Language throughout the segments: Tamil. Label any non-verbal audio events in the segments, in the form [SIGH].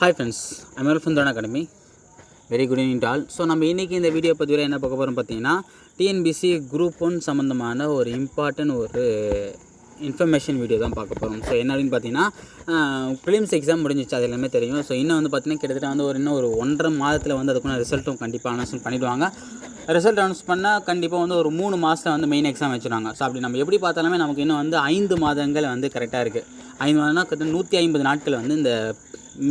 Hi friends Amar ஃபந்தோன் academy very good evening all so நம்ம இன்றைக்கி இந்த வீடியோ பதிவில் என்ன பார்க்க போகிறோம் பார்த்தீங்கன்னா டிஎன்பிசி குரூப் ஒன் சம்மந்தமான ஒரு இம்பார்ட்டன்ட் ஒரு இன்ஃபர்மேஷன் வீடியோ தான் பார்க்க போகிறோம் ஸோ என்ன அப்படின்னு பார்த்தீங்கன்னா ப்ரிலிம்ஸ் எக்ஸாம் முடிஞ்சிச்சு அது எல்லாமே தெரியும். ஸோ இன்னும் வந்து பார்த்தீங்கன்னா கிட்டத்தட்ட வந்து ஒரு இன்னும் ஒரு ஒன்றரை மாதத்தில் வந்து அதுக்குள்ள ரிசல்ட்டும் கண்டிப்பாக அனௌன்ஸ் பண்ணிடுவாங்க. ரிசல்ட் அனௌன்ஸ் பண்ணால் கண்டிப்பாக வந்து ஒரு மூணு மாதத்தில் வந்து மெயின் எக்ஸாம் வச்சுருவாங்க. ஸோ அப்படி நம்ம எப்படி பார்த்தாலுமே நமக்கு இன்னும் வந்து ஐந்து மாதங்கள் வந்து கரெக்டாக இருக்குது ஐந்து மாதம்னா கிட்டத்தட்ட நூற்றி ஐம்பது நாட்கள் வந்து இந்த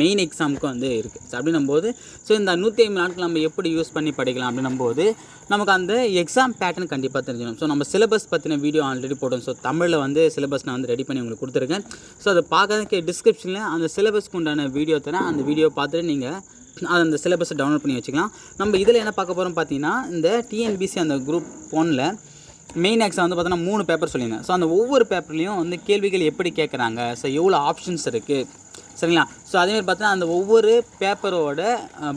மெயின் எக்ஸாமுக்கு வந்து இருக்குது ஸோ அப்படின்னும் போது ஸோ இந்த நூற்றி ஐம்பது நாட்கள் நம்ம எப்படி யூஸ் பண்ணி படிக்கலாம் அப்படின்னும் போது நமக்கு அந்த எக்ஸாம் பேட்டர்ன் கண்டிப்பாக தெரிஞ்சிடும். ஸோ நம்ம சிலபஸ் பற்றின வீடியோ ஆல்ரெடி போட்டோம். ஸோ தமிழில் வந்து சிலபஸ் நான் வந்து ரெடி பண்ணி உங்களுக்கு கொடுத்துருக்கேன். ஸோ அதை பார்க்கறதுக்கு டிஸ்கிரிப்ஷனில் அந்த சிலபஸ்க்கு உண்டான வீடியோ தரேன் அந்த வீடியோ பார்த்துட்டு நீங்கள் அது அந்த சிலபஸை டவுன்லோட் பண்ணி வச்சுக்கலாம். நம்ம இதில் என்ன பார்க்க போகிறோம் பார்த்தீங்கன்னா இந்த டிஎன்பிசி அந்த குரூப் ஃபோனில் மெயின் எக்ஸாம் வந்து பார்த்தோன்னா மூணு பேப்பர் சொல்லியிருந்தேன். ஸோ அந்த ஒவ்வொரு பேப்பர்லேயும் வந்து கேள்விகள் எப்படி கேட்குறாங்க? ஸோ எவ்வளோ ஆப்ஷன்ஸ் இருக்குது சரிங்களா? ஸோ அதேமாதிரி பார்த்தீங்கன்னா அந்த ஒவ்வொரு பேப்பரோட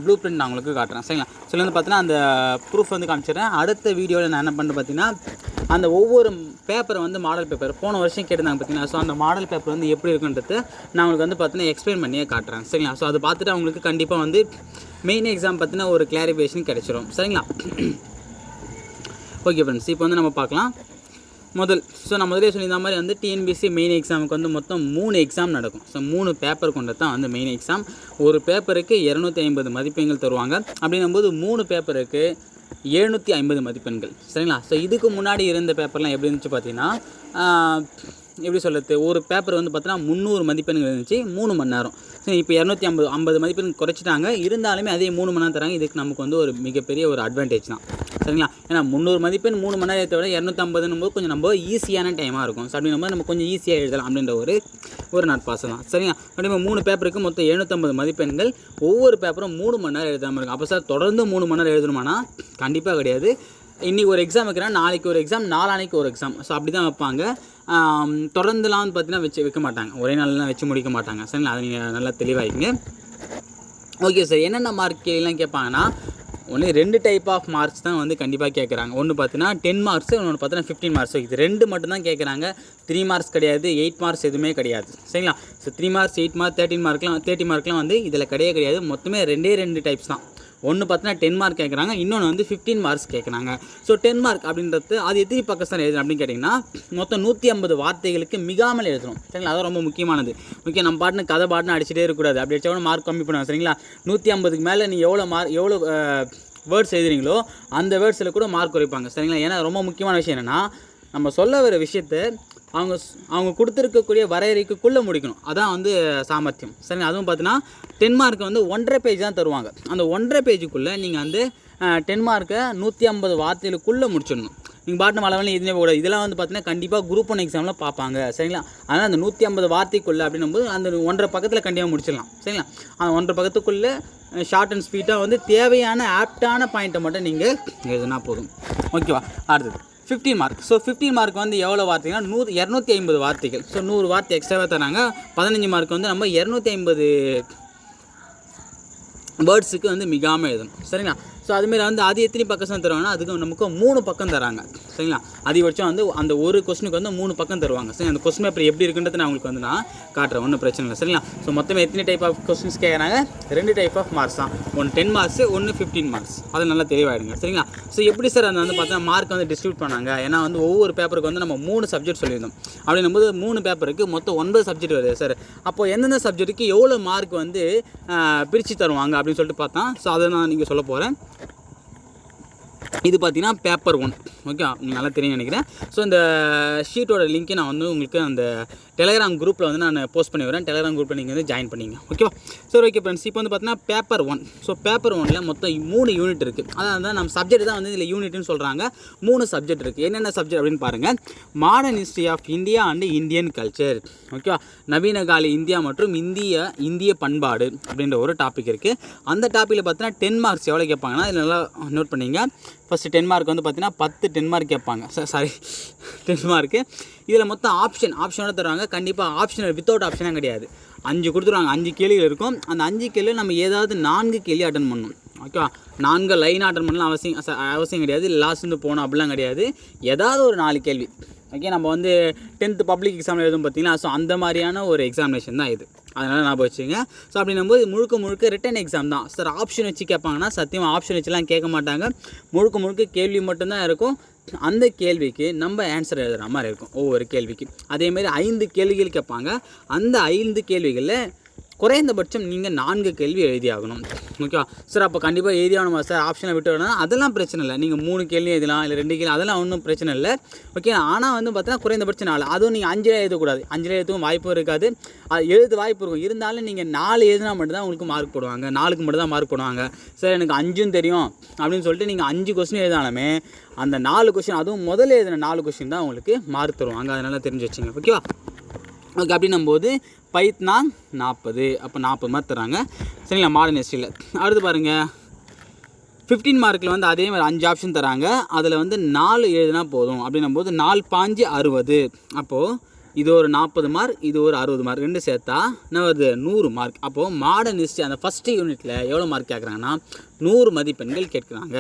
ப்ளூ பிரிண்ட் நான் உங்களுக்கு காட்டுறேன். சரிங்களா? ஸோ வந்து பார்த்தீங்கன்னா அந்த ப்ரூஃப் வந்து காமிச்சிடுறேன். அடுத்த வீடியோவில் நான் என்ன பண்ணுறேன் பார்த்தீங்கன்னா அந்த ஒவ்வொரு பேப்பரை வந்து மாடல் பேப்பர் போன வருஷம் கேட்டிருந்தாங்க பார்த்தீங்கன்னா ஸோ அந்த மாடல் பேப்பர் வந்து எப்படி இருக்குன்றது நான் உங்களுக்கு வந்து பார்த்தீங்கன்னா எக்ஸ்பிளைன் பண்ணியே காட்டுறேன். சரிங்களா? ஸோ அதை பார்த்துட்டு அவங்களுக்கு கண்டிப்பாக வந்து மெயின் எக்ஸாம் பார்த்தீங்கன்னா ஒரு கிளாரிஃபிகேஷன் கிடச்சிரும். சரிங்களா? [COUGHS] ஓகே ஃப்ரெண்ட்ஸ் இப்போ வந்து நம்ம பார்க்கலாம். முதல். ஸோ நான் முதலே சொல்லியிருந்த மாதிரி வந்து டிஎன்பிசி மெயின் எக்ஸாமுக்கு வந்து மொத்தம் மூணு எக்ஸாம் நடக்கும். ஸோ மூணு பேப்பர் கொண்டு தான் வந்து மெயின் எக்ஸாம் ஒரு பேப்பருக்கு இரநூத்தி ஐம்பது மதிப்பெண்கள் தருவாங்க. அப்படின்னும்போது மூணு பேப்பருக்கு எழுநூற்றி ஐம்பது மதிப்பெண்கள். சரிங்களா? ஸோ இதுக்கு முன்னாடி இருந்த பேப்பர்லாம் எப்படி இருந்துச்சு பார்த்தீங்கன்னா எப்படி சொல்கிறது ஒரு பேப்பர் வந்து பார்த்தோன்னா முந்நூறு மதிப்பெண்கள் இருந்துச்சு மூணு மணி நேரம். சரி இப்போ இரநூத்தி ஐம்பது ஐம்பது மதிப்பெண் குறைச்சிட்டாங்க. இருந்தாலுமே அதே மூணு மணி நேரம் தராங்க. இதுக்கு நமக்கு வந்து ஒரு மிகப்பெரிய ஒரு அட்வான்டேஜ் தான். சரிங்களா? ஏன்னா முந்நூறு மதிப்பெண் மூணு மணி நேரத்தை விட இரநூத்தம்பதுன்னு போது கொஞ்சம் நம்ம ஈஸியான டைமாக இருக்கும். ஸோ அப்படின்னும் போது நம்ம கொஞ்சம் ஈஸியாக எழுதலாம் அப்படின்ற ஒரு ஒரு நட்பாசம் தான். சரிங்களா? அப்படி மூணு பேப்பருக்கு மொத்தம் எழுநூற்றம்பது மதிப்பெண்கள். ஒவ்வொரு பேப்பரும் மூணு மணி நேரம் எழுதாமல் இருக்கும். அப்போ சார் தொடர்ந்து மூணு மணி நேரம் எழுதணுமானா கண்டிப்பாக கிடையாது. இன்றைக்கி ஒரு எக்ஸாம் வைக்கிறேன் நாளைக்கு ஒரு எக்ஸாம் நாளானைக்கு ஒரு எக்ஸாம் ஸோ அப்படி தான் வைப்பாங்க. தொடர்ந்துலாம் வந்து பார்த்தீங்கன்னா வச்சு வைக்க மாட்டாங்க. ஒரே நாள்லாம் வச்சு முடிக்க மாட்டாங்க. சரிங்களா அதை நீங்கள் நல்லா தெளிவாகிங்க ஓகே சார் என்னென்ன மார்க் எல்லாம் கேட்பாங்கன்னா ஒன்லி ரெண்டு டைப் ஆஃப் மார்க்ஸ் தான் வந்து கண்டிப்பாக கேட்குறாங்க. ஒன்று பார்த்தீங்கன்னா டென் மார்க்ஸ் இன்னொன்று பார்த்தீங்கன்னா ஃபிஃப்டீன் மார்க்ஸ் இது ரெண்டு மட்டும்தான் கேட்குறாங்க. த்ரீ மார்க்ஸ் கிடையாது எயிட் மார்க்ஸ் எதுவுமே கிடையாது. சரிங்களா? So three marks eight mark thirteen மார்க்லாம் thirty மார்க்லாம் வந்து இதில் கிடையவே கிடையாது. மொத்தமே ரெண்டே ரெண்டு டைப்ஸ் தான். ஒன்று பார்த்தீங்கன்னா டென் மார்க் கேட்குறாங்க இன்னொன்று வந்து ஃபிஃப்டீன் மார்க்ஸ் கேட்குறாங்க ஸோ டென் மார்க் அப்படின்றது அது எத்தனை பக்கஸ்தான் எழுதணும் அப்படின்னு கேட்டிங்கன்னா மொத்தம் நூற்றி ஐம்பது வார்த்தைகளுக்கு மிகாமல் எழுதணும். சரிங்களா? அதான் ரொம்ப முக்கியமானது. முக்கியம் நம்ம பாட்டுன்னு கதை பாட்டுன்னு அடிச்சிட்டே இருக்கக்கூடாது. அப்படி அடிச்சா கூட மார்க் கம்மி பண்ணுவோம் சரிங்களா? நூற்றி ஐம்பதுக்கு மேலே நீ எவ்வளோ மார்க் எவ்வளோ வேர்ட்ஸ் எழுதுறீங்களோ அந்த வேர்ட்ஸில் கூட மார்க் குறைப்பாங்க. சரிங்களா? ஏன்னா ரொம்ப முக்கியமான விஷயம் என்னென்னா நம்ம சொல்ல வர விஷயத்தை அவங்க அவங்க கொடுத்துருக்கக்கூடிய வரையறைக்குள்ளே முடிக்கணும். அதான் வந்து சாமர்த்தியம். சரி அதுவும் பார்த்தீங்கன்னா டென் மார்க்கை வந்து ஒன்றரை பேஜ் தான் தருவாங்க. அந்த ஒன்றரை பேஜுக்குள்ளே நீங்கள் வந்து டென் மார்க்கை நூற்றி ஐம்பது வார்த்தைகளுக்குள்ளே முடிச்சிடணும். நீங்கள் பாட்டு மலவெல்லாம் எதுவுமே கூட இதெல்லாம் வந்து பார்த்தீங்கன்னா கண்டிப்பாக குரூப் ஒன் எக்ஸாமில் பார்ப்பாங்க சரிங்களா? அதனால் அந்த நூற்றி ஐம்பது வார்த்தைக்குள்ளே அப்படின்னும்போது அந்த ஒன்றரை பக்கத்தில் கண்டிப்பாக முடிச்சிடலாம். சரிங்களா? அந்த ஒன்றரை பக்கத்துக்குள்ளே ஷார்ட் அண்ட் ஸ்வீட்டாக வந்து தேவையான ஆப்டான பாயிண்ட்டை மட்டும் நீங்கள் எழுதுனா போதும். ஓகேவா? அடுத்தது. Fifteen mark so fifteen mark வந்து எவ்வளோ வார்த்தைங்கன்னா நூறு இரநூத்தி ஐம்பது வார்த்தைகள். ஸோ நூறு வார்த்தை எக்ஸ்ட்ராவாக தராங்க. பதினஞ்சு மார்க் வந்து நம்ம இரநூத்தி ஐம்பது வேர்ட்ஸுக்கு வந்து மிகாமல் எழுதணும். சரிங்களா? ஸோ அதுமாரி வந்து அது எத்தனை பக்கம் தருவாங்கன்னா அதுக்கு நமக்கு மூணு பக்கம் தராங்க. சரிங்களா? அதிகபட்சம் வந்து அந்த ஒரு கொஸ்டினுக்கு வந்து மூணு பக்கம் தருவாங்க. சரி அந்த கொஸ்டின் பேப்பர் எப்படி இருக்குன்றது நான் உங்களுக்கு வந்து நான் காட்டுறேன். ஒன்றும் பிரச்சனை இல்லை. சரிங்களா? ஸோ மொத்தம் எத்தனை டைப் ஆஃப் கொஸ்டின்ஸ் கேட்குறாங்க? ரெண்டு டைப் ஆஃப் மார்க்ஸ் தான். ஒன்று டென் மார்க்ஸ் ஒன்று ஃபிஃப்டீன் மார்க்ஸ் அது நல்லா தெளிவாயிடுங்க. சரிங்களா? ஸோ எப்படி சார் அந்த வந்து பார்த்தா மார்க் வந்து டிஸ்ட்ரிபியூட் பண்ணாங்க? ஏன்னா வந்து ஒவ்வொரு பேப்பருக்கு வந்து நம்ம மூணு சப்ஜெக்ட் சொல்லியிருந்தோம். அப்படின்னும் போது மூணு பேப்பருக்கு மொத்தம் ஒன்பது சப்ஜெக்ட் வருது சார். அப்போ எந்தெந்த சப்ஜெக்ட்டுக்கு எவ்வளோ மார்க் வந்து பிரித்து தருவாங்க அப்படின்னு சொல்லிட்டு பார்த்தா ஸோ அதை நான் நீங்கள் சொல்ல போகிறேன் இது பார்த்தீங்கன்னா பேப்பர் ஒன் ஓகே உங்களுக்கு நல்லா தெரியும் நினைக்கிறேன். ஸோ இந்த ஷீட்டோட லிங்க்கை நான் வந்து உங்களுக்கு அந்த டெலகிராம் குரூப்பில் வந்து நான் போஸ்ட் பண்ணி வரேன் டெலகிராம் குரூப்பில் நீங்கள் வந்து ஜாயின் பண்ணிங்க. ஓகேவா சரி ஓகே ஃப்ரெண்ட்ஸ் இப்போ வந்து பார்த்தீங்கன்னா பேப்பர் ஒன் ஸோ பேப்பர் ஒனில் மொத்தம் மூணு யூனிட் இருக்குது அதான் நம்ம சப்ஜெக்ட் தான் வந்து இதில் யூனிட்னு சொல்கிறாங்க மூணு சப்ஜெக்ட் இருக்குது என்னென்ன சப்ஜெக்ட் அப்படின்னு பாருங்கள் modern history of India and Indian culture ஓகேவா நவீன கால இந்தியா மற்றும் இந்திய இந்திய பண்பாடு அப்படின்ற ஒரு டாபிக் இருக்குது அந்த டாப்பிக்கில் பார்த்தீங்கன்னா டென் மார்க்ஸ் எவ்வளோ கேட்பாங்கன்னா இதில் நல்லா நோட் பண்ணிங்க. ஃபஸ்ட்டு டென் மார்க் வந்து பார்த்தீங்கன்னா பத்து டென் மார்க் கேட்பாங்க. சாரி டென் மார்க்கு இதில் மொத்தம் ஆப்ஷன் ஆப்ஷனோட தருவாங்க. கண்டிப்பாக ஆப்ஷன் வித்தவுட் ஆப்ஷனாக கிடையாது. அஞ்சு கொடுத்துருவாங்க. அஞ்சு கேள்விகள் இருக்கும். அந்த அஞ்சு கேள்வி நம்ம ஏதாவது நான்கு கேள்வி அட்டன் பண்ணணும். ஓகேவா நான்கு லைன் அட்டன் பண்ணலாம் அவசியம் அவசியம் கிடையாது. லாஸ்ட் வந்து போகணும் அப்படிலாம் கிடையாது. ஏதாவது ஒரு நாலு கேள்வி. ஓகே நம்ம வந்து டென்த்து பப்ளிக் எக்ஸாமில் எழுதும் பார்த்தீங்கன்னா ஸோ அந்த மாதிரியான ஒரு எக்ஸாமினேஷன் தான் இது. அதனால் ஞாபகம் வச்சுங்க ஸோ அப்படின்னும்போது முழுக்க முழுக்க ரிட்டன் எக்ஸாம் தான். சார் ஆப்ஷன் வச்சு கேட்பாங்கன்னா சத்தியமாக ஆப்ஷன் வச்சுலாம் கேட்க மாட்டாங்க. முழுக்க முழுக்க கேள்வி மட்டும்தான் இருக்கும். அந்த கேள்விக்கு நம்ம ஆன்சர் எழுதுகிற மாதிரி இருக்கும் ஒவ்வொரு கேள்விக்கு. அதேமாதிரி ஐந்து கேள்விகள் கேட்பாங்க. அந்த ஐந்து கேள்விகளில் குறைந்தபட்சம் நீங்கள் நான்கு கேள்வி எழுதி ஆகணும் ஓகேவா? சார் அப்போ கண்டிப்பாக எழுதி ஆகணுமா சார்? ஆப்ஷனை விட்டு வேணா அதெல்லாம் பிரச்சனை இல்லை. நீங்கள் மூணு கேள்வி எழுதலாம் இல்லை ரெண்டு கேள்வி அதெல்லாம் ஒன்றும் பிரச்சனை இல்லை. ஓகே ஆனால் வந்து பார்த்தீங்கன்னா குறைந்தபட்சம் நாலு அதுவும் நீங்கள் அஞ்சில் எழுதக்கூடாது. அஞ்சு எழுதவும் வாய்ப்பும் இருக்காது. அது எழுத வாய்ப்பு இருக்கும். இருந்தாலும் நீங்கள் நாலு எழுதினா மட்டும்தான் உங்களுக்கு மார்க் போடுவாங்க. நாலுக்கு மட்டும் தான் மார்க் போடுவாங்க. சார் எனக்கு அஞ்சும் தெரியும் அப்படின்னு சொல்லிட்டு நீங்கள் அஞ்சு கொஸ்டின் எழுதினாலுமே அந்த நாலு கொஸ்டின் அதுவும் முதல்ல எழுதின நாலு கொஸ்டின் தான் உங்களுக்கு மார்க் தருவாங்க. அதனால் தெரிஞ்சு வச்சுங்க ஓகேவா? ஓகே அப்படின்னும் போது பைத்னாங் நாற்பது அப்போ நாற்பது மார்க் தராங்க சரிங்களா மாடர்ன் ஹிஸ்ட்ரியில் அடுத்து பாருங்கள் ஃபிஃப்டீன் மார்க்கில் வந்து அதே மாதிரி அஞ்சு ஆப்ஷன் தராங்க அதில் வந்து நாலு எழுதுனா போதும். அப்படின்னும் போது நாலு பாஞ்சு அறுபது. அப்போது இது ஒரு நாற்பது மார்க் இது ஒரு அறுபது மார்க் ரெண்டு சேர்த்தா என்ன வருது? நூறு மார்க் அப்போது மாடர்ன் ஹிஸ்ட்ரி அந்த ஃபஸ்ட்டு யூனிட்டில் எவ்வளோ மார்க் கேட்குறாங்கன்னா நூறு மதிப்பெண்கள் கேட்குறாங்க.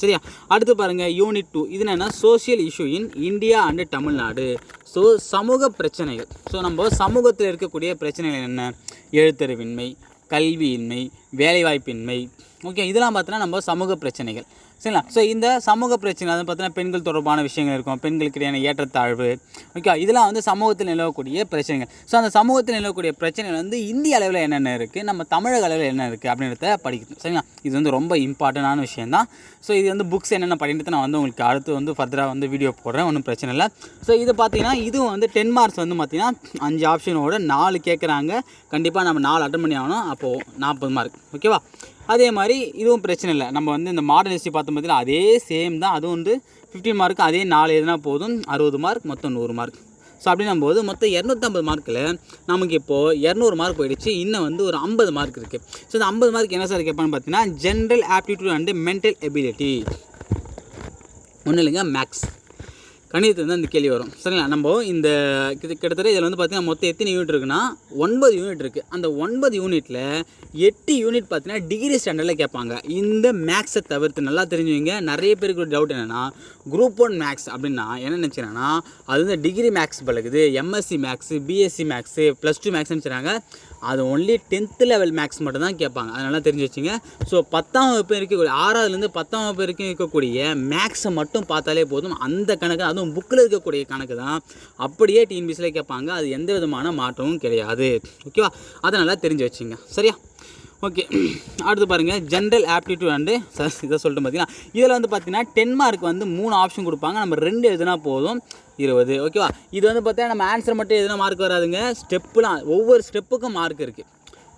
சரியா? அடுத்து பாருங்கள் யூனிட் டூ இது என்னென்னா social issue in India and Tamil Nadu so சமூக பிரச்சனைகள். ஸோ நம்ம சமூகத்தில் இருக்கக்கூடிய பிரச்சனைகள் என்ன? எழுத்தறிவின்மை கல்வியின்மை வேலைவாய்ப்பின்மை ஓகே இதெல்லாம் பார்த்தோன்னா நம்ம சமூக பிரச்சனைகள். சரிங்களா? ஸோ இந்த சமூக பிரச்சனை வந்து பார்த்தீங்கன்னா பெண்கள் தொடர்பான விஷயங்கள் இருக்கும். பெண்களுக்கு இடையான ஏற்றத்தாழ்வு. ஓகே இதெல்லாம் வந்து சமூகத்தில் நிலவக்கூடிய பிரச்சனைகள். ஸோ அந்த சமூகத்தில் நிலவக்கூடிய பிரச்சனைகள் வந்து இந்திய அளவில் என்னென்ன இருக்குது நம்ம தமிழக அளவில் என்ன இருக்குது அப்படின்றத படிக்கணும். சரிங்களா? இது வந்து ரொம்ப இம்பார்ட்டண்டான விஷயம் தான் ஸோ இது வந்து புக்ஸ் என்னென்ன படிக்கிறது நான் வந்து உங்களுக்கு அடுத்து வந்து ஃபர்தராக வந்து வீடியோ போடுறேன். ஒன்றும் பிரச்சனை இல்லை. ஸோ இது பார்த்தீங்கன்னா இதுவும் வந்து டென் மார்க்ஸ் வந்து பார்த்திங்கன்னா அஞ்சு ஆப்ஷனோட நாலு கேட்குறாங்க கண்டிப்பாக நம்ம நாலு அட்டன் பண்ணி ஆகணும் அப்போது நாற்பது மார்க் ஓகேவா அதே மாதிரி இதுவும் பிரச்சனை இல்லை. நம்ம வந்து இந்த மாடர்ன் ஹிஸ்ட்ரி பார்த்தோம் பார்த்தீங்கன்னா அதே சேம் தான். அதுவும் வந்து ஃபிஃப்டின் மார்க் அதே நாலு எதுனா போதும். அறுபது மார்க் மொத்தம் நூறு மார்க் ஸோ அப்படின்னும் போது மொத்தம் இரநூத்தம்பது மார்க்கில் நமக்கு இப்போது இரநூறு மார்க் போயிடுச்சு. இன்னும் வந்து ஒரு ஐம்பது மார்க் இருக்குது ஸோ இந்த ஐம்பது மார்க் என்ன சார் கேட்பான்னு பார்த்தீங்கன்னா general aptitude and mental ability ஒன்றும் இல்லைங்க மேக்ஸ் கணிதத்தில் வந்து அந்த கேள்வி வரும். சரிங்களா? நம்ம இந்த கிட்ட- கிட்டத்தட்ட இதில் வந்து பார்த்திங்கன்னா மொத்தம் எத்தனை யூனிட் இருக்குன்னா ஒன்பது யூனிட் இருக்குது அந்த ஒன்பது யூனிட்டில் எட்டு யூனிட் பார்த்தீங்கன்னா டிகிரி ஸ்டாண்டர்டில் கேட்பாங்க இந்த மேக்ஸை தவிர்த்து நல்லா தெரிஞ்சுவீங்க நிறைய பேருக்கு ஒரு டவுட் என்னென்னா குரூப் ஒன் மேக்ஸ் அப்படின்னா என்ன நினச்சிங்கன்னா அது வந்து degree maths பழகுது MSc maths BSc maths plus two மேக்ஸ்னு நினச்சிறாங்க அது ஒன்லி டென்த்து லெவல் மேக்ஸ் மட்டும் தான் கேட்பாங்க அதனால் தெரிஞ்சு வச்சுங்க. ஸோ பத்தாம் வகுப்பு இருக்கக்கூடிய ஆறாவதுலேருந்து பத்தாம் வகுப்பு வரைக்கும் இருக்கக்கூடிய மேக்ஸை மட்டும் பார்த்தாலே போதும். அந்த கணக்கு அதுவும் புக்கில் இருக்கக்கூடிய கணக்கு தான். அப்படியே டிஎன்பிசியில் கேட்பாங்க. அது எந்த விதமான மாற்றமும் கிடையாது. ஓகேவா அதை நல்லா தெரிஞ்சு வச்சுங்க. சரியா? ஓகே அடுத்து பாருங்கள் ஜென்ரல் ஆப்டிடியூட் அண்டு இதை சொல்லிட்டு பார்த்தீங்கன்னா இதில் வந்து பார்த்தீங்கன்னா டென் மார்க் வந்து மூணு ஆப்ஷன் கொடுப்பாங்க. நம்ம ரெண்டு எதுனா போதும். இருபது ஓகேவா இது வந்து பார்த்தீங்கன்னா நம்ம ஆன்சர் மட்டும் எதுனா மார்க் வராதுங்க. ஸ்டெப்புலாம் ஒவ்வொரு ஸ்டெப்புக்கும் மார்க் இருக்குது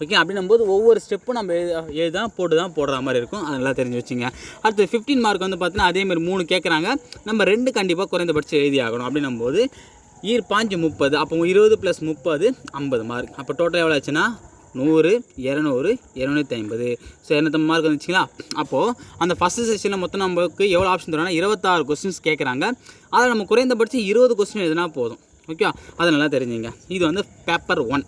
ஓகே அப்படின்னும் போது ஒவ்வொரு ஸ்டெப்பும் நம்ம எழுத எழுதா போட்டு தான் போடுற மாதிரி இருக்கும். அது நல்லா தெரிஞ்சு வச்சுங்க. அடுத்து ஃபிஃப்டீன் மார்க் வந்து பார்த்தீங்கன்னா அதேமாதிரி மூணு கேட்குறாங்க நம்ம ரெண்டு கண்டிப்பாக குறைந்தபட்சம் எழுதி ஆகணும். அப்படின்னும் போது ஈர் பாஞ்சு முப்பது அப்போ இருபது ப்ளஸ் முப்பது ஐம்பது மார்க் அப்போ டோட்டல் எவ்வளோ ஆச்சுன்னா நூறு இரநூறு இரநூத்தி ஐம்பது. ஸோ இரநூத்தம்பது மார்க் வந்துச்சுங்களா? அப்போது அந்த ஃபஸ்ட்டு செஷனில் மொத்தம் நமக்கு எவ்வளோ ஆப்ஷன் தரோம்னா இருபத்தாறு கொஸ்டின்ஸ் கேட்குறாங்க அதில் நம்ம குறைந்தபட்சம் இருபது கொஸ்டின் எதுனா போதும். ஓகேவா அதை நல்லா தெரிஞ்சுங்க. இது வந்து பேப்பர் ஒன்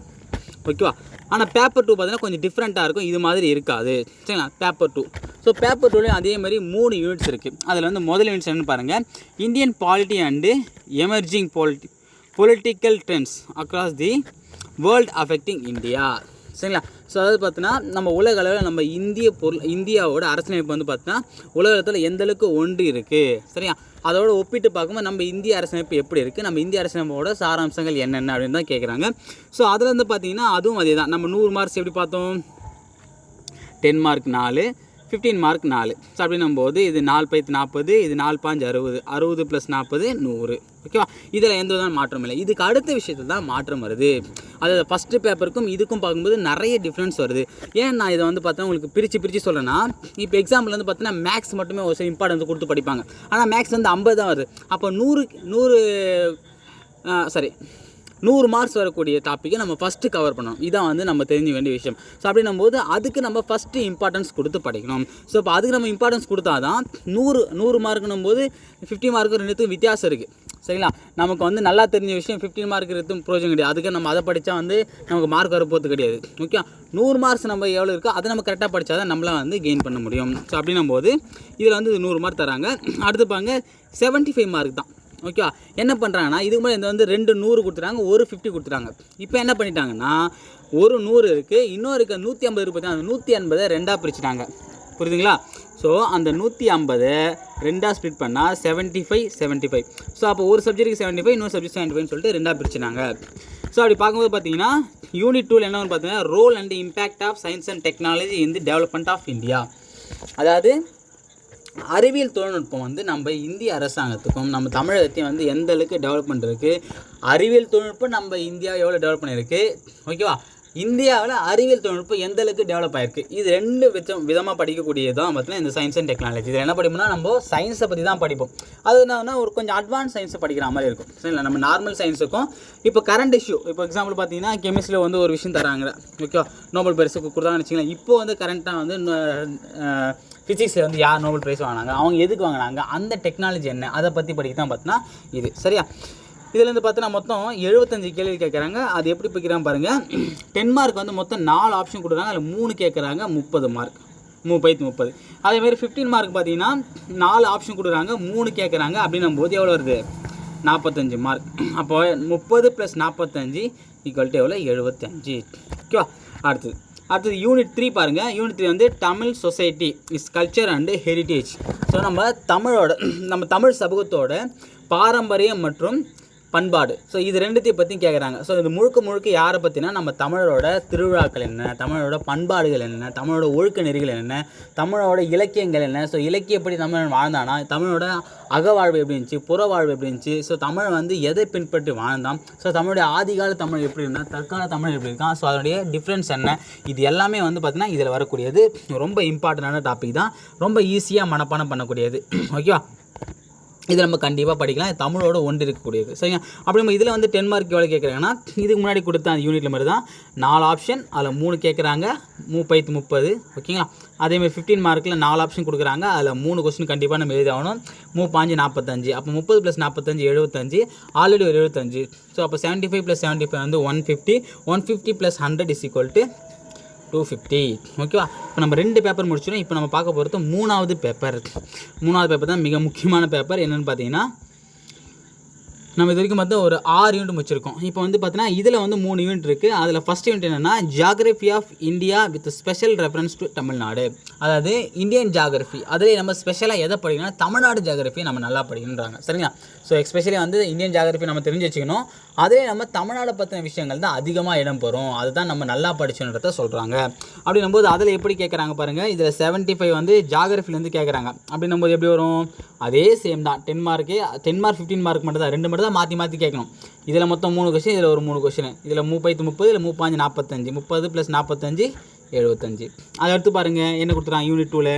ஓகேவா ஆனால் பேப்பர் டூ பார்த்தீங்கன்னா கொஞ்சம் டிஃப்ரெண்ட்டாக இருக்கும். இது மாதிரி இருக்காது. சரிங்களா? பேப்பர் டூ ஸோ பேப்பர் டூலேயும் அதே மாதிரி மூணு யூனிட்ஸ் இருக்குது அதில் வந்து முதல் யூனிட்ஸ் என்னன்னு பாருங்கள் Indian polity and emerging polity political trends across the world affecting India சரிங்களா? ஸோ அதாவது பார்த்தீங்கன்னா நம்ம உலக அளவில் நம்ம இந்திய பொருள் இந்தியாவோட அரசியலமைப்பு வந்து பார்த்தீங்கன்னா உலகத்தில் எந்த அளவுக்கு ஒன்று இருக்குது சரியா? அதோட ஒப்பிட்டு பார்க்கும்போது நம்ம இந்திய அரசியலமைப்பு எப்படி இருக்குது நம்ம இந்திய அரசியலமைப்போட சாராம்சங்கள் என்னென்ன அப்படின்னு தான் கேட்குறாங்க ஸோ அதில் வந்து பார்த்தீங்கன்னா அதுவும் அதே தான். நம்ம நூறு மார்க்ஸ் எப்படி பார்த்தோம்? டென் மார்க் நாலு ஃபிஃப்டீன் மார்க் நாலு. ஸோ அப்படின்னும் போது இது நாலு பைத்து நாற்பது இது நாலு பாஞ்சு அறுபது. அறுபது ப்ளஸ் நாற்பது நூறு. ஓகேவா? இதில் எந்த விதமான மாற்றம் இல்லை. இதுக்கு அடுத்த விஷயத்தில் தான் மாற்றம் வருது. அதாவது ஃபஸ்ட்டு பேப்பருக்கும் இதுக்கும் பார்க்கும்போது நிறைய டிஃப்ரென்ஸ் வருது. ஏன் நான் இதை வந்து பார்த்தா உங்களுக்கு பிரித்து பிரித்து சொல்கிறேன்னா இப்போ எக்ஸாம்பிள் வந்து பார்த்தீங்கன்னா மேக்ஸ் மட்டுமே ஒரு சில இம்பார்ட்டன்ஸ் கொடுத்து படிப்பாங்க. ஆனால் மேக்ஸ் வந்து ஐம்பது தான் வருது. அப்போ நூறு நூறு சாரி நூறு மார்க்ஸ் வரக்கூடிய டாப்பிக்கை நம்ம ஃபஸ்ட்டு கவர் பண்ணணும். இதான் வந்து நம்ம தெரிஞ்ச வேண்டிய விஷயம். ஸோ அப்படின்னும் போது அதுக்கு நம்ம ஃபஸ்ட்டு இம்பார்ட்டன்ஸ் கொடுத்து படிக்கணும். ஸோ இப்போ அதுக்கு நம்ம இம்பார்ட்டன்ஸ் கொடுத்தா தான் நூறு நூறு மார்க்குன்னும் போது ஃபிஃப்டி மார்க்கு ரெண்டுத்துக்கும் வித்தியாசம் இருக்குது சரிங்களா? நமக்கு வந்து நல்லா தெரிஞ்ச விஷயம் ஃபிஃப்டின் மார்க் இருக்கும் ப்ரோஜனம் கிடையாது. அதுக்கு நம்ம அதை படித்தா வந்து நமக்கு மார்க் வரப்போகிறது கிடையாது. ஓகே? நூறு மார்க்ஸ் நம்ம எவ்வளோ இருக்கோ அதை நம்ம கரெக்டாக படித்தா தான் நம்மளால் வந்து கெயின் பண்ண முடியும். ஸோ அப்படின்னும் போது இதில் வந்து நூறு மார்க் தராங்க. அடுத்து பாருங்க செவன்ட்டி ஃபைவ் மார்க் தான். ஓகேவா என்ன பண்ணுறாங்கன்னா இதுக்கு முன்னாடி இந்த வந்து ரெண்டு நூறு கொடுத்துறாங்க ஒரு ஃபிஃப்டி கொடுத்துறாங்க இப்போ என்ன பண்ணிட்டாங்கன்னா ஒரு நூறு இருக்குது இன்னொருக்கு நூற்றி ஐம்பது இருக்குது அந்த நூற்றி ஐம்பதை ரெண்டாக பிரிச்சுட்டாங்க. புரியுதுங்களா? ஸோ அந்த நூற்றி ஐம்பது ரெண்டாக ஸ்ப்ளிட் பண்ணால் seventy five seventy five so அப்போ ஒரு சப்ஜெக்ட்டுக்கு செவன்ட்டி ஃபைவ் இன்னொரு சப்ஜெக்ட் செவன்ட்டி ஃபைவ்னு சொல்லிட்டு ரெண்டாக பிரிச்சினாங்க ஸோ அப்படி பார்க்கும்போது பார்த்தீங்கன்னா யூனிட் டூல் என்ன பார்த்தீங்கன்னா role and impact of science and technology in the development of India அதாவது அறிவியல் தொழில்நுட்பம் வந்து நம்ம இந்திய அரசாங்கத்துக்கும் நம்ம தமிழகத்தையும் வந்து எந்த அளவுக்கு டெவலப்மெண்ட் இருக்குது அறிவியல் தொழில்நுட்பம் நம்ம இந்தியா எவ்வளோ டெவலப் பண்ணியிருக்கு ஓகேவா இந்தியாவில் அறிவியல் தொழில்நுட்பம் எந்த அளவுக்கு டெவலப் ஆயிருக்கு? இது ரெண்டு விதம் விதமாக படிக்கக்கூடியது தான் பார்த்தீங்கன்னா இந்த சயின்ஸ் அண்ட் டெக்னாலஜி இதில் என்ன படிப்போம்னா நம்ம சயின்ஸை பற்றி தான் படிப்போம். அது என்னன்னா ஒரு கொஞ்சம் அட்வான்ஸ் சயின்ஸை படிக்கிற மாதிரி இருக்கும். சரிங்களா? நம்ம நார்மல் சயின்ஸுக்கும் இப்போ கரண்ட் இஷ்யூ இப்போ எக்ஸாம்பிள் பார்த்தீங்கன்னா கெமிஸ்ட்ரியில் வந்து ஒரு விஷயம் தராங்க. ஓகேவா நோபல் பரிசு கொடுத்தாங்கன்னு வச்சுக்கலாம் இப்போ வந்து கரண்ட்டாக வந்து ஃபிசிக்ஸில் வந்து யார் நோபல் பிரைஸ் வாங்கினாங்க? அவங்க எதுக்கு வாங்கினாங்க? அந்த டெக்னாலஜி என்ன? அதை பற்றி படிக்க தான் பார்த்தீங்கன்னா இது. சரியா? இதுலேருந்து பார்த்தீங்கன்னா மொத்தம் எழுபத்தஞ்சு கேள்வி கேட்குறாங்க. அது எப்படி பிடிக்கிறாங்க பாருங்கள் டென் மார்க் வந்து மொத்தம் நாலு ஆப்ஷன் கொடுக்குறாங்க. அதில் மூணு கேட்குறாங்க. முப்பது மார்க் முப்பைத்து முப்பது. அதேமாதிரி ஃபிஃப்டீன் மார்க் பார்த்தீங்கன்னா நாலு ஆப்ஷன் கொடுக்குறாங்க. மூணு கேட்குறாங்க. அப்படின்னும் போது எவ்வளோ வருது? நாற்பத்தஞ்சு மார்க் அப்போ முப்பது ப்ளஸ் நாற்பத்தஞ்சு ஈக்குவல்ட்டு எவ்வளோ எழுபத்தஞ்சு. ஓகேவா அடுத்தது. அடுத்தது யூனிட் த்ரீ பாருங்கள் யூனிட் த்ரீ வந்து Tamil society is culture and heritage so நம்ம தமிழோட நம்ம தமிழ் சமூகத்தோட பாரம்பரியம் மற்றும் பண்பாடு. ஸோ இது ரெண்டுத்தையும் பற்றியும் கேட்குறாங்க ஸோ இது முழுக்க முழுக்க யாரை பற்றினா நம்ம தமிழரோட திருவிழாக்கள் என்ன தமிழரோட பண்பாடுகள் என்ன தமிழோட ஒழுக்க நெறிகள் என்ன தமிழோட இலக்கியங்கள் என்ன ஸோ இலக்கியப்படி தமிழன் வாழ்ந்தானா தமிழோட அகவாழ்வு எப்படி இருந்துச்சு புற வாழ்வு எப்படி இருந்துச்சு ஸோ தமிழ் வந்து எதை பின்பற்றி வாழ்ந்தான் ஸோ தமிழுடைய ஆதிகால தமிழ் எப்படி இருந்தால் தற்கால தமிழ் எப்படி இருக்கான் ஸோ அதனுடைய டிஃப்ரென்ஸ் என்ன இது எல்லாமே வந்து பார்த்திங்கன்னா இதில் வரக்கூடியது ரொம்ப இம்பார்ட்டண்டான டாபிக் தான் ரொம்ப ஈஸியாக மனப்பாடம் பண்ணக்கூடியது. [CLEARS THROAT] ஓகேவா இது நம்ம கண்டிப்பாக படிக்கலாம். தமிழோட ஒன்று இருக்கக்கூடியது சரிங்க அப்படி நம்ம இதில் வந்து டென் மார்க் எவ்வளோ கேட்குறாங்கன்னா இதுக்கு முன்னாடி கொடுத்த அந்த யூனிட்ல மாதிரி தான் நாலு ஆப்ஷன் அதில் மூணு கேட்குறாங்க முப்பத்து முப்பது. ஓகேங்களா? அதேமாதிரி ஃபிஃப்டீன் மார்க்கில் நாலு ஆப்ஷன் கொடுக்குறாங்க அதில் மூணு கொஸ்டின் கண்டிப்பாக நம்ம எழுதாகணும் மூ மூப்பாஞ்சு நாற்பத்தஞ்சு அப்போ முப்பது ப்ளஸ் நாற்பத்தஞ்சு எழுபத்தஞ்சு ஆல்ரெடி ஒரு எழுபத்தஞ்சு ஸோ அப்போ seventy five plus seventy five வந்து one fifty one fifty plus hundred is equal to two fifty ஓகேவா இப்போ நம்ம ரெண்டு பேப்பர் முடிச்சிடும் இப்போ நம்ம பார்க்க போகிறது மூணாவது பேப்பர் மூணாவது பேப்பர் தான் மிக முக்கியமான பேப்பர் என்னென்னு பார்த்தீங்கன்னா நம்ம இது வரைக்கும் பார்த்தா ஒரு ஆறு யூனிட் முடிச்சிருக்கோம். இப்போ வந்து பார்த்தீங்கன்னா இதில் வந்து மூணு யூனிட் இருக்குது அதில் ஃபஸ்ட் யூனிட் என்னென்னா geography of India with special reference to Tamil Nadu அதாவது இந்தியன் ஜியாகிரஃபி அதில் நம்ம ஸ்பெஷலாக எதை படிக்கணும்னா தமிழ்நாடு ஜாகிரஃபி நம்ம நல்லா படிக்கணுன்றாங்க சரிங்களா? ஸோ எஸ்பெஷலி வந்து இந்தியன் ஜியாகிரஃபி நம்ம தெரிஞ்சு வச்சுக்கணும். அதே நம்ம தமிழ்நாடு பற்றின விஷயங்கள் தான் அதிகமாக இடம் பெறும். அதுதான் நம்ம நல்லா படிச்சோன்றத சொல்கிறாங்க அப்படின்னும் போது அதில் எப்படி கேட்குறாங்க பாருங்கள் இதில் செவன்ட்டி ஃபைவ் வந்து ஜாகிரஃபிலேருந்து கேட்குறாங்க அப்படின்னும் போது எப்படி வரும்? அதே சேம் தான். Ten mark ten mark fifteen mark மட்டும் தான் ரெண்டு மட்டும் தான் மாற்றி மாற்றி கேட்கணும் இதில் மொத்தம் மூணு கொஸ்டின் இதில் ஒரு மூணு கொஸ்டின் இதில் முப்பத்து முப்பது இதில் மூப்பாஞ்சு நாற்பத்தஞ்சு முப்பது ப்ளஸ் நாற்பத்தஞ்சு எழுபத்தஞ்சு அதை எடுத்து பாருங்கள் என்ன கொடுத்துறாங்க யூனிட் டூவில்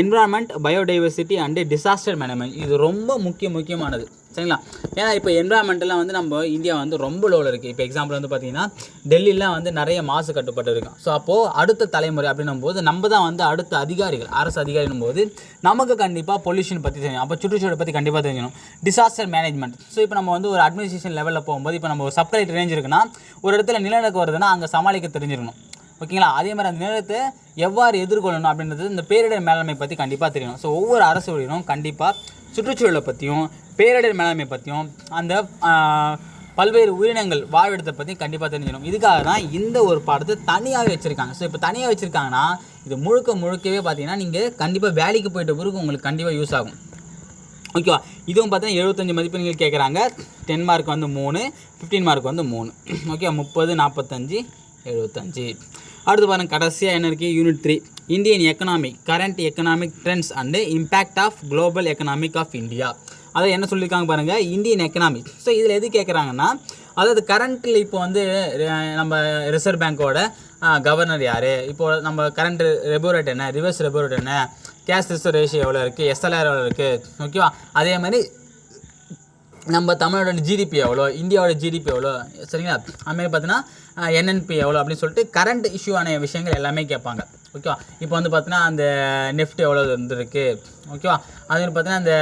environment biodiversity and disaster management இது ரொம்ப முக்கிய முக்கியமானது. சரிங்களா? ஏன்னா இப்போ என்விரான்மெண்ட்டெல்லாம் வந்து நம்ம இந்தியா வந்து ரொம்ப லோவில் இருக்குது இப்போ எக்ஸாம்பிள் வந்து பார்த்தீங்கன்னா டெல்லிலாம் வந்து நிறைய மாசு கட்டுப்பட்டு இருக்கும் ஸோ அப்போது அடுத்த தலைமுறை அப்படின்னும் போது நம்ம தான் வந்து அடுத்த அதிகாரிகள் அரசு அதிகாரினும் போது நமக்கு கண்டிப்பாக பொல்யூஷன் பற்றி தெரியும். அப்போ சுற்றுச்சூழல் பற்றி கண்டிப்பாக தெரிஞ்சிடும். டிசாஸ்டர் மேனேஜ்மெண்ட் ஸோ இப்போ நம்ம வந்து ஒரு அட்மினிஸ்ட்ரேஷன் லெவலில் போகும்போது இப்போ நம்ம ஒரு சப்கலெக்டர் ரேஞ்ச் இருக்குன்னா ஒரு இடத்துல நிலநடுக்கம் வருதுன்னா அங்கே சமாளிக்க தெரிஞ்சிருக்கணும். ஓகேங்களா? அதே மாதிரி அந்த நிலத்தை எவ்வாறு எதிர்கொள்ளணும் அப்படின்றது இந்த பேரிடர் மேலாண்மை பற்றி கண்டிப்பாக தெரியணும். ஸோ ஒவ்வொரு அரசு ஊழியரும் கண்டிப்பாக சுற்றுச்சூழலை பற்றியும் பேரிடர் மேலாண்மை பற்றியும் அந்த பல்வேறு உயிரினங்கள் வாழ்விடத்தை பற்றி கண்டிப்பாக தெரிஞ்சிடும் இதுக்காக தான் இந்த ஒரு பாடத்தை தனியாகவே வச்சுருக்காங்க. ஸோ இப்போ தனியாக வச்சுருக்காங்கன்னா இது முழுக்க முழுக்கவே பார்த்தீங்கன்னா நீங்கள் கண்டிப்பாக வேலைக்கு போயிட்ட பிறகு உங்களுக்கு கண்டிப்பாக யூஸ் ஆகும். ஓகேவா? இதுவும் பார்த்தீங்கன்னா எழுபத்தஞ்சு மதிப்பெண்கள் கேட்குறாங்க டென் மார்க் வந்து மூணு ஃபிஃப்டீன் மார்க் வந்து மூணு. ஓகே முப்பது நாற்பத்தஞ்சு எழுபத்தஞ்சு அடுத்து பாருங்க கடைசியாக என்ன இருக்குது unit three Indian economic current economic trends and impact of global economic of India அதை என்ன சொல்லியிருக்காங்க பாருங்கள் இந்தியன் எக்கனாமிக் ஸோ இதில் எது கேட்குறாங்கன்னா அதாவது கரண்ட்டில் இப்போ வந்து நம்ம ரிசர்வ் பேங்க்கோட கவர்னர் யார்? இப்போ நம்ம கரண்ட் ரெபோ ரேட் என்ன? ரிவர்ஸ் ரெபோ ரேட் என்ன? கேஷ் ரிசர்வ் ரேஷியோ எவ்வளோ இருக்குது எஸ்எல்ஆர் எவ்வளோ இருக்குது ஓகேவா அதே மாதிரி நம்ம தமிழோட ஜிடிபி எவ்வளோ? இந்தியாவோட ஜிடிபி எவ்வளோ? சரிங்களா? அதுமாரி பார்த்தீங்கன்னா என்என்பி எவ்வளோ அப்படின்னு சொல்லிட்டு கரண்ட் இஷ்யூவான விஷயங்கள் எல்லாமே கேட்பாங்க. ஓகேவா? இப்போ வந்து பார்த்தீங்கன்னா அந்த நெஃப்ட் எவ்வளோ இருந்திருக்கு? ஓகேவா? அது வந்து பார்த்தீங்கன்னா அந்த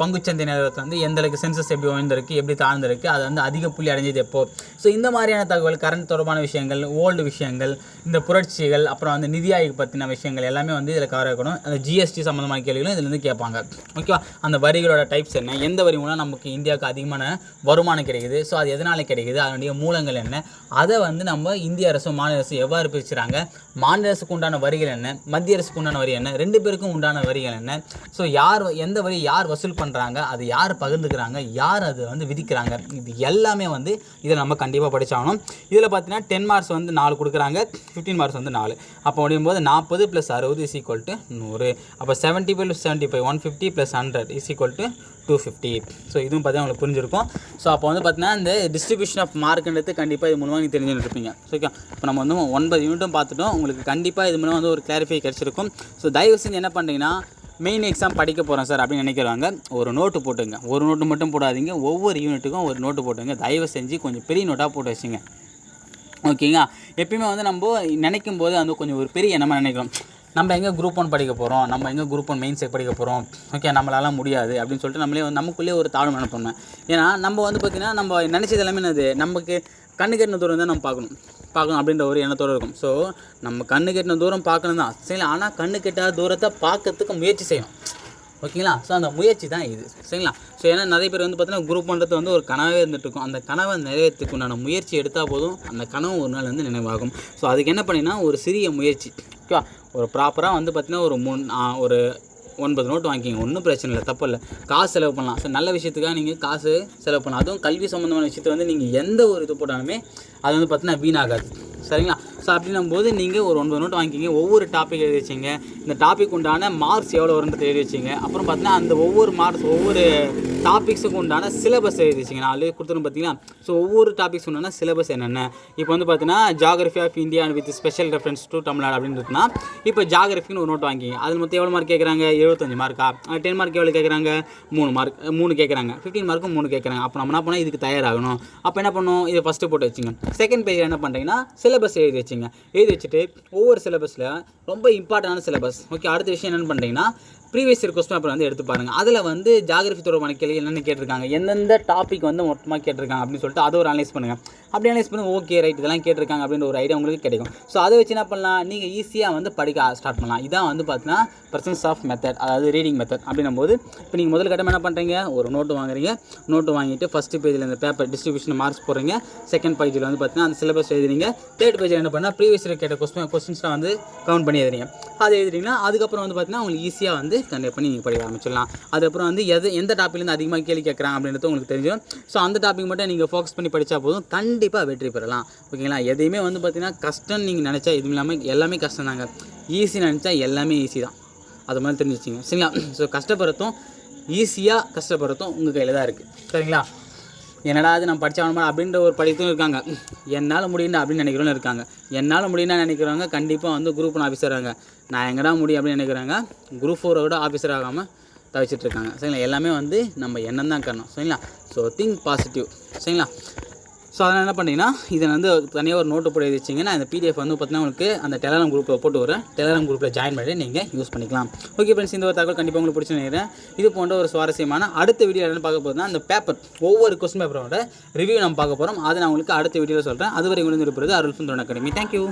பங்குச்சந்தை நிலவரத்தில் வந்து எந்த அளவுக்கு சென்சஸ் எப்படி உயர்ந்திருக்கு எப்படி தாழ்ந்திருக்கு அது வந்து அதிக புள்ளி அடைஞ்சது எப்போ? ஸோ இந்த மாதிரியான தகவல் கரண்ட் தொடர்பான விஷயங்கள் ஓல்டு விஷயங்கள் இந்த புரட்சிகள் அப்புறம் வந்து நிதி ஆய்வு பற்றின விஷயங்கள் எல்லாமே வந்து இதில் கவர் இருக்கணும் அந்த ஜிஎஸ்டி சம்மந்தமான கேள்விகளும் இதுலேருந்து கேட்பாங்க. ஓகேவா? அந்த வரிகளோட டைப்ஸ் என்ன? எந்த வரி மூலம் நமக்கு இந்தியாவுக்கு அதிகமான வருமானம் கிடைக்குது? ஸோ அது எதனால் கிடைக்குது? அதனுடைய மூலங்கள் என்ன? அதை வந்து நம்ம இந்திய அரசும் மாநில அரசு எவ்வாறு பிரிச்சுறாங்க? மாநில அரசுக்கு உண்டான வரிகள் என்ன? மத்திய அரசுக்கு உண்டான வரி என்ன? ரெண்டு பேருக்கும் உண்டான வரிகள் என்ன? ஸோ யார் எந்த வரி யார் வசூல் பண்ணுறாங்க அது யார் பகிர்ந்துக்கிறாங்க? யார் அது வந்து விதிக்கிறாங்க? இது எல்லாமே வந்து இதை நம்ம கண்டிப்பாக படித்தாகணும் இதில் பார்த்தீங்கன்னா டென் மார்க்ஸ் வந்து நாலு கொடுக்குறாங்க. ஃபிஃப்டீன் மார்க்ஸ் வந்து நாலு. அப்போ முடியும் போது நாற்பது ப்ளஸ் அறுபது இஸ் ஈக்குவல் டு நூறு. அப்போ seventy five seventy five one fifty plus hundred is equal to two fifty so இதுவும் பார்த்தீங்கன்னா உங்களுக்கு புரிஞ்சிருக்கும். ஸோ அப்போ வந்து பார்த்தீங்கன்னா இந்த டிஸ்ட்ரிபியூஷன் ஆஃப் மார்க்ன்றது கண்டிப்பாக இது மூலமாக நீங்கள் தெரிஞ்சுட்டு இருப்பீங்க ஓகே இப்போ நம்ம வந்து ஒன்பது யூனிட்டும் பார்த்துட்டோம். உங்களுக்கு கண்டிப்பாக இது மூலமாக வந்து ஒரு கிளாரிஃபை கிடச்சிருக்கும். ஸோ தயவு செஞ்சு என்ன பண்ணுறீங்கன்னா மெயின் எக்ஸாம் படிக்க போகிறேன் சார் அப்படின்னு நினைக்கிறவங்க ஒரு நோட்டு போட்டுங்க. ஒரு நோட்டு மட்டும் போடாதீங்க. ஒவ்வொரு யூனிட்டுக்கும் ஒரு நோட்டு போட்டுங்க. தயவு செஞ்சு கொஞ்சம் பெரிய நோட்டாக போட்டு வச்சுங்க. ஓகேங்களா எப்பயுமே வந்து நம்ம நினைக்கும் போது வந்து கொஞ்சம் ஒரு பெரிய எண்ணமாக நினைக்கிறோம். நம்ம எங்கே குரூப் ஒன் படிக்க போகிறோம் நம்ம எங்கே குரூப் ஒன் மெயின் செக் படிக்க போகிறோம் ஓகே நம்மளால முடியாது அப்படின்னு சொல்லிட்டு நம்மளே வந்து நமக்குள்ளேயே ஒரு தாழ்வு நினைப்போம் ஏன்னா நம்ம வந்து பார்த்திங்கன்னா நம்ம நினச்சது எல்லாமே என்னது? நமக்கு கண்ணு கெட்டின தூரம் தான் நம்ம பார்க்கணும். பார்க்கணும் அப்படின்ற ஒரு எண்ணத்தோடு இருக்கும். ஸோ நம்ம கண்ணு கெட்டின தூரம் பார்க்கணும் தான். சரிங்களா? ஆனால் கண்ணு கெட்டாத தூரத்தை பார்க்கறதுக்கு முயற்சி செய்யணும். ஓகேங்களா ஸோ அந்த முயற்சி தான் இது. சரிங்களா? ஸோ ஏன்னா நிறைய பேர் வந்து பார்த்தீங்கன்னா குரூப் பண்ணுறது வந்து ஒரு கனவே இருந்துட்டு இருக்கும். அந்த கனவை நிறைவேறதுக்கு உண்டான முயற்சி எடுத்தால் போதும். அந்த கனவு ஒரு நாள் வந்து நினைவாகும். ஸோ அதுக்கு என்ன பண்ணினா ஒரு சிறிய முயற்சி. ஓகேவா ஒரு ப்ராப்பராக வந்து பார்த்தீங்கன்னா ஒரு மூணு ஒரு ஒன்பது நோட்டு வாங்கிக்கிங்க. ஒன்றும் பிரச்சனை இல்லை தப்பு இல்லை. காசு செலவு பண்ணலாம். ஸோ நல்ல விஷயத்துக்காக நீங்கள் காசு செலவு பண்ணலாம். அதுவும் கல்வி சம்மந்தமான விஷயத்தை வந்து நீங்கள் எந்த ஒரு இது போட்டாலுமே அது வந்து பார்த்தீங்கன்னா வீணாகாது. சரிங்களா? ஸோ அப்படின்னும் போது நீங்கள் ஒரு ஒன்பது நோட் வாங்கிக்கிங்க. ஒவ்வொரு டாபிக் எழுதி வச்சிங்க. இந்த டாபிக் உண்டான மார்க்ஸ் எவ்வளோ வருன்றது எழுதி வச்சிங்க. அப்புறம் பார்த்தீங்கன்னா அந்த ஒவ்வொரு மார்க்ஸ் ஒவ்வொரு டாபிக்ஸுக்கு உண்டான சிலபஸ் எழுதி வச்சிங்க. நான் ஆல்ரெடி கொடுத்துருன்னு பார்த்தீங்கன்னா ஸோ ஒவ்வொரு டாபிக்ஸ் உண்டான சிலபஸ் என்னென்ன? இப்போ வந்து பார்த்தீங்கன்னா geography of India with special reference to Tamil Nadu அப்படின்னு இருக்குன்னா இப்போ ஜாகிரஃபின்னு ஒரு நோட் வாங்கிங்க அதில் மொத்தம் எவ்வளோ மார்க் கேட்குறாங்க எழுபத்தஞ்சு மார்க்கா டென் மார்க் எவ்வளோ கேட்குறாங்க மூணு மார்க் மூணு கேட்குறாங்க ஃபிஃப்டீன் மார்க்கும் மூணு கேட்குறாங்க அப்போ நம்ம என்ன பண்ணால் இதுக்கு தயாராகணும். அப்போ என்ன பண்ணணும்? இதை ஃபஸ்ட்டு போட்டு வச்சுங்க. செகண்ட் பேஜ் என்ன பண்ணுறீங்கன்னா சிலபஸ் எழுதி வச்சுங்க. எழுதி வச்சுட்டு ஒவ்வொரு சிலபஸில் ரொம்ப இம்பார்ட்டண்டான சிலபஸ் ஓகே அடுத்த விஷயம் என்னென்னு பண்ணுறீங்கன்னா ப்ரீவியஸ் இயர் கொஸ்டின் பேப்பர் வந்து எடுத்து பாருங்க. அதில் வந்து ஜாகிரபி தொடர்பான கேள்வி என்னென்னு கேட்டிருக்காங்க. எந்தெந்த டாபிக் வந்து மொத்தமாக கேட்டிருக்காங்க அப்படின்னு சொல்லிட்டு அதை ஒரு அனலைஸ் பண்ணுங்கள் அப்படி அனலைஸ் பண்ணி ஓகே ரைட் இதெல்லாம் கேட்டிருக்காங்க அப்படின்ற ஒரு ஐடியா உங்களுக்கு கிடைக்கும். ஸோ அதை வச்சு என்ன பண்ணலாம்? நீங்கள் ஈஸியாக வந்து படிக்க ஸ்டார்ட் பண்ணலாம். இதான் வந்து பார்த்தீங்கன்னா பர்சன்ஸ் ஆஃப் மெத்தட் அதாவது ரீடிங் மெத்தட் அப்படின்னும் போது இப்போ நீங்கள் முதல் கட்டம் என்ன பண்ணுறீங்க ஒரு நோட்டு வாங்குறீங்க. நோட்டு வாங்கிட்டு ஃபஸ்ட்டு பேஜில் இந்த பேப்பர் டிஸ்ட்ரிபியூஷன் மார்க்ஸ் போடுறீங்க. செகண்ட் பேஜில் வந்து பார்த்தீங்கன்னா அந்த சிலபஸ் எழுதுறீங்க. தேர்ட் பேஜில் என்ன பண்ணால் ப்ரீவியஸ் இயர் கேட்ட கொஸ்டின் கொஸ்டின்ஸ்லாம் வந்து கவுண்ட் பண்ணி எழுதுறீங்க. அது எழுதுறீங்கன்னா அதுக்கப்புறம் வந்து பார்த்தீங்கன்னா உங்களுக்கு ஈஸியாக வந்து கண்டிப்பாக பண்ணி நீங்கள் படிக்க ஆரம்பிச்சிடலாம். அதுக்கப்புறம் வந்து எது எந்த டாப்பிலேருந்து அதிகமாக கேள்வி கேட்குறாங்க அப்படின்றது உங்களுக்கு தெரிஞ்சிடும். ஸோ அந்த டாபிக் மட்டும் நீங்கள் ஃபோக்கஸ் பண்ணி படித்தா போதும். கண்டிப்பாக கண்டிப்பாக வெற்றி பெறலாம். ஓகேங்களா? எதையுமே வந்து பார்த்திங்கன்னா கஷ்டம் நீங்கள் நினச்சா எதுவும் இல்லாமல் எல்லாமே கஷ்டம் தாங்க ஈஸி நினச்சா எல்லாமே ஈஸி தான். அது மாதிரி தெரிஞ்சுச்சிங்க. சரிங்களா? ஸோ கஷ்டப்படுறதும் ஈஸியாக கஷ்டப்படுறதும் உங்கள் கையில் தான் இருக்குது சரிங்களா? என்னடா அது நான் படித்தவனமா அப்படின்ற ஒரு படித்தும் இருக்காங்க. என்னால் முடியும்டா அப்படின்னு நினைக்கிறவங்க இருக்காங்க. என்னால் முடியும்னா நினைக்கிறவங்க கண்டிப்பாக வந்து குரூப் ஒன் ஆஃபீஸராங்க நான் எங்கடா முடியும் அப்படின்னு நினைக்கிறாங்க குரூப் ஃபோரோட ஆஃபீஸர் ஆகாமல் தவிச்சிட்டு இருக்காங்க. சரிங்களா? எல்லாமே வந்து நம்ம எண்ணம் தான் காரணம். சரிங்களா? ஸோ திங்க் பாசிட்டிவ் சரிங்களா? ஸோ அதனால் என்ன பண்ணீங்கன்னா இதை வந்து தனியாக ஒரு நோட்டு போட்டு எழுதி வச்சிங்கன்னா இந்த பிடிஎஃப் வந்து பார்த்தீங்கன்னா உங்களுக்கு அந்த டெலகிராம் குரூப்பில் போட்டு வரேன் டெலகிராம் குரூப்பில் ஜாயின் பண்ணி நீங்கள் யூஸ் பண்ணிக்கலாம். ஓகே ஃப்ரெண்ட்ஸ் இந்த ஒரு தகவல் கண்டிப்பாக உங்களுக்கு பிடிச்சி நினைக்கிறேன். இது போன்ற ஒரு சுவாரஸ்யமான அடுத்த வீடியோ என்னென்னு பார்க்க போகிறதுனா அந்த பேப்பர் ஒவ்வொரு கொஸ்டின் பேப்பரோட ரிவ்யூ நம்ம பார்க்க போகிறோம் அதை நான் உங்களுக்கு அடுத்த வீடியோவில் சொல்கிறேன் அதுவரை உங்களுக்கு இருப்பது அருள் சுந்தரன் அகாடமி தேங்க்யூ